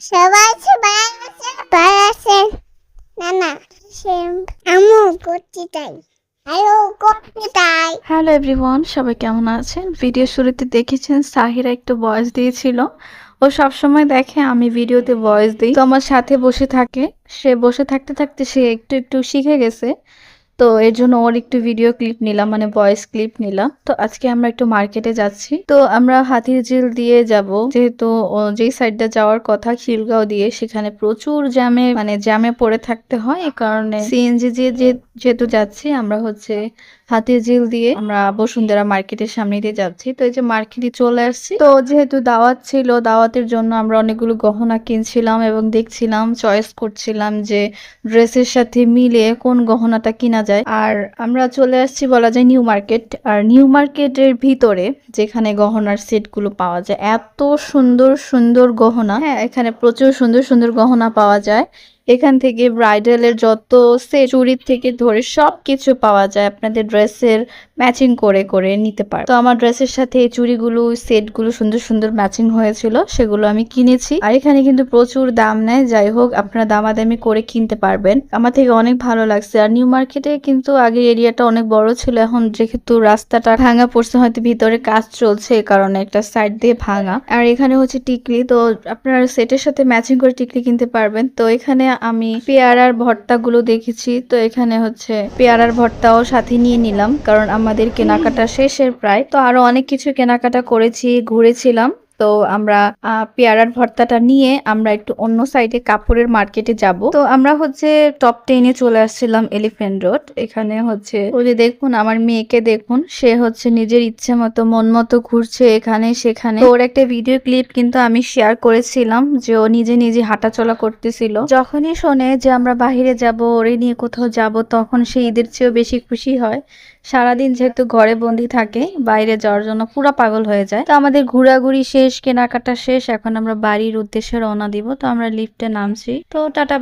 সবাই সবাই আছে হ্যালো এভরিওয়ান, সবাই কেমন আছেন? ভিডিও শুরুতে দেখেছেন, সাহিরা একটু ভয়েস দিয়েছিল। ও সব সময় দেখে, আমি ভিডিওতে ভয়েস দিই। তো আমার সাথে বসে থাকে। সে বসে থাকতে থাকতে সে একটু একটু শিখে গেছে। তো এর জন্য ওর একটু ভিডিও ক্লিপ নিলাম মানে ভয়েস ক্লিপ নিলাম। তো আজকে আমরা একটু মার্কেটে যাচ্ছি। তো আমরা হাতির ঝিল দিয়ে যাব। যেহেতু যেই সাইডটা যাওয়ার কথা, খিলগাঁও দিয়ে, সেখানে প্রচুর জ্যামে মানে জ্যামে পড়ে থাকতে হয়। এই কারণে সিএনজি দিয়ে যেহেতু যাচ্ছি, আমরা হচ্ছে হাতির ঝিল দিয়ে আমরা বসুন্ধরা মার্কেটের সামনে দিয়ে যাচ্ছি। তো এই যে মার্কেটে চলে আসছি। তো যেহেতু দাওয়াত ছিল, দাওয়াতের জন্য আমরা অনেকগুলো গহনা কিনছিলাম এবং দেখছিলাম চয়েস করছিলাম যে ড্রেসের সাথে মিলে কোন গহনাটা কিনা যায়। আর আমরা চলে আসছি বলা যায় নিউ মার্কেট। আর নিউ মার্কেটের ভিতরে যেখানে গহনার সেটগুলো পাওয়া যায়, এত সুন্দর সুন্দর গহনা। হ্যাঁ এখানে প্রচুর সুন্দর সুন্দর গহনা পাওয়া যায়। এখান থেকে ব্রাইডালের যত সে চুড়ির থেকে ধরে সব কিছু পাওয়া যায়। আপনাদের ড্রেসের ম্যাচিং করে করে নিতে পারে। তো আমার ড্রেসের সাথে এই চুড়িগুলো সেটগুলো সুন্দর সুন্দর ম্যাচিং হয়েছিল, সেগুলো আমি কিনেছি। আর এখানে কিন্তু প্রচুর দাম নেয়। যাই হোক, আপনারা দামাদামি করে কিনতে পারবেন। আমার থেকে অনেক ভালো লাগছে। আর নিউ মার্কেটে কিন্তু আগে এরিয়াটা অনেক বড় ছিল। এখন যেহেতু রাস্তাটা ভাঙা পড়ছে, হয়তো ভিতরে কাজ চলছে এই কারণে একটা সাইড দিয়ে ভাঙা। আর এখানে হচ্ছে টিকলি। তো আপনারা সেটের সাথে ম্যাচিং করে টিকলি কিনতে পারবেন। তো এখানে আমি পেয়ারার ভর্তাগুলো দেখেছি, তো এখানে হচ্ছে পেয়ারার ভর্তাও সাথে নিয়ে নিলাম, কারণ আমাদের কেনাকাটা শেষের প্রায়। তো আরও অনেক কিছু কেনাকাটা করেছি, ঘুরেছিলাম। তো আমরা পেয়ারার ভর্তাটা নিয়ে আমরা একটু অন্য সাইডে কাপড়ের মার্কেটে যাব। তো আমরা হচ্ছে টপ টেনে চলে আসছিলাম এলিফেন্ট রোড এখানে হচ্ছে ওই দেখুন, আমার মেয়েকে দেখুন, সে হচ্ছে নিজের ইচ্ছে মতো, মন মতো ঘুরছে এখানে সেখানে। ওর একটা ভিডিও ক্লিপ কিন্তু আমি শেয়ার করেছিলাম যে ও নিজে নিজে হাঁটাচলা করতেছিল। যখনই শোনে যে আমরা বাইরে যাব, ওরে নিয়ে কোথাও যাব, তখন সে ঈদের চেয়েও বেশি খুশি হয়। সারাদিন যেহেতু ঘরে বন্দি থাকে, বাইরে যাওয়ার জন্য পুরা পাগল হয়ে যায়। তো আমাদের ঘোরাঘুরি শেষ, কেনাকাটা শেষ, এখন আমরা বাড়ির উদ্দেশ্যে রওনা দিব। তো আমরা লিফটে নামছি। তো টাটা